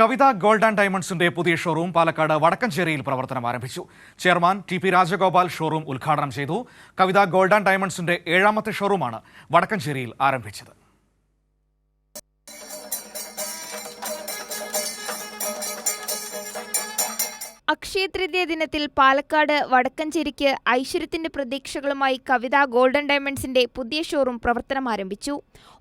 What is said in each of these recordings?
Kavitha gold and ഡയമണ്ട്സിന്റെ പുതിയ showroom Palakkad വടക്കഞ്ചേരിയിൽ പ്രവർത്തനം ആരംഭിച്ചു. Chairman T P Rajagopal showroom ഉദ്ഘാടനം ചെയ്തു. കവിത ഗോൾഡ് ആൻഡ് ഡയമണ്ട്സിന്റെ ഏഴാമത്തെ ഷോറൂമാണ് വടക്കഞ്ചേരിയിൽ ആരംഭിച്ചത്. അക്ഷയ തൃതീയ ദിനത്തിൽ പാലക്കാട് വടക്കഞ്ചേരിക്ക് ഐശ്വര്യത്തിന്റെ പ്രതീക്ഷകളുമായി കവിത ഗോൾഡൻ ഡയമണ്ട്സിന്റെ പുതിയ ഷോറൂം പ്രവർത്തനം ആരംഭിച്ചു.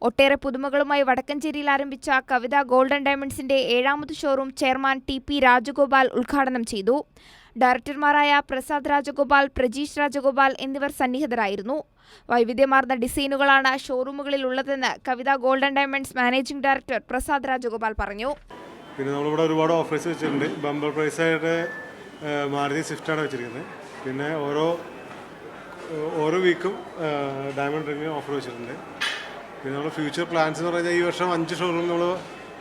ഒട്ടേറെ പുതുമകളുമായി വടക്കഞ്ചേരിയിൽ ആരംഭിച്ച കവിത ഗോൾഡൻ ഡയമണ്ട്സിന്റെ ഏഴാമത് showroom chairman T P Rajagopal ഉദ്ഘാടനം ചെയ്തു. ഡയറക്ടർമാരായ പ്രസാദ് രാജഗോപാൽ പ്രജീഷ് രാജഗോപാൽ എന്നിവർ സന്നിഹിതരായിരുന്നു. വൈവിധ്യമാർന്ന ഡിസൈനുകളാണ് ഷോറൂമുകളിൽ ഉള്ളതെന്ന് Kavitha golden diamonds managing director Prasad Rajagopal പറഞ്ഞു. പിന്നെ നമ്മളിവിടെ ഒരുപാട് ഓഫേഴ്സ് വെച്ചിട്ടുണ്ട്. ബമ്പർ പ്രൈസായിട്ട് മാരുതി സ്വിഫ്റ്റാണ് വെച്ചിരിക്കുന്നത്. പിന്നെ ഓരോ ഓരോ വീക്കും ഡയമണ്ട് റിംഗ് ഓഫർ വെച്ചിട്ടുണ്ട്. പിന്നെ നമ്മൾ ഫ്യൂച്ചർ പ്ലാൻസ് എന്ന് പറഞ്ഞാൽ ഈ വർഷം അഞ്ച് ഷോറൂം നമ്മൾ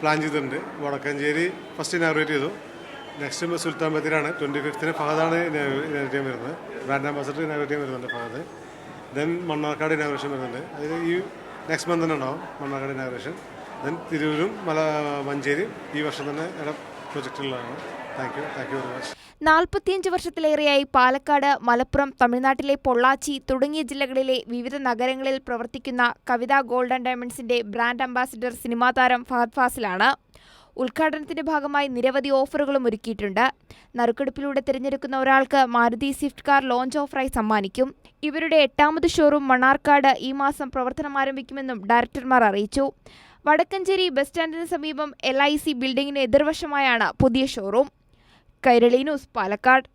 പ്ലാൻ ചെയ്തിട്ടുണ്ട്. വടക്കഞ്ചേരി ഫസ്റ്റ് ഇനാഗ്രേറ്റ് ചെയ്തു. നെക്സ്റ്റ് സുൽത്താൻ ബത്തേരിയാണ് ട്വന്റി ഫിഫ്ത്തിന് ഫഹദാണ് ഇനാഗ്രേറ്റ് ചെയ്യാൻ വരുന്നത്. ബ്രാൻഡ് അംബാസഡർ ഇനാഗ്രേറ്റ് ചെയ്യാൻ വരുന്നുണ്ട് ഫഹദ്. ദെൻ മണ്ണാർക്കാട് ഇനാഗ്രേഷൻ വരുന്നുണ്ട്. അതിന് ഈ നെക്സ്റ്റ് മന്ത് തന്നെ ഉണ്ടാവും മണ്ണാർക്കാട് ഇനാഗ്രേഷൻ ദെൻ തിരൂരും മല മഞ്ചേരിയും ഈ വർഷം തന്നെ ഇവിടെ പ്രൊജക്റ്റിലുള്ളതാണ്. Thank you thank you very much നാൽപ്പത്തിയഞ്ച് വർഷത്തിലേറെയായി പാലക്കാട് മലപ്പുറം തമിഴ്നാട്ടിലെ പൊള്ളാച്ചി തുടങ്ങിയ ജില്ലകളിലെ വിവിധ നഗരങ്ങളിൽ പ്രവർത്തിക്കുന്ന കവിത ഗോൾഡൻ ഡയമണ്ട്സിന്റെ ബ്രാൻഡ് അംബാസിഡർ സിനിമാ താരം ഫഹദ് ഫാസിലാണ്. ഉദ്ഘാടനത്തിന്റെ ഭാഗമായി നിരവധി ഓഫറുകളും ഒരുക്കിയിട്ടുണ്ട്. നറുക്കെടുപ്പിലൂടെ തിരഞ്ഞെടുക്കുന്ന ഒരാൾക്ക് മാരുതി സ്വിഫ്റ്റ് കാർ ലോഞ്ച് ഓഫറായി സമ്മാനിക്കും. ഇവരുടെ എട്ടാമത് ഷോറൂം മണ്ണാർക്കാട് ഈ മാസം പ്രവർത്തനം ആരംഭിക്കുമെന്നും ഡയറക്ടർമാർ അറിയിച്ചു. വടക്കഞ്ചേരി ബസ് സ്റ്റാൻഡിന് സമീപം എൽ ഐ സി ബിൽഡിംഗിന് എതിർവശമായാണ് പുതിയ ഷോറൂം കൈരളി ന്യൂസ് പാലക്കാട്.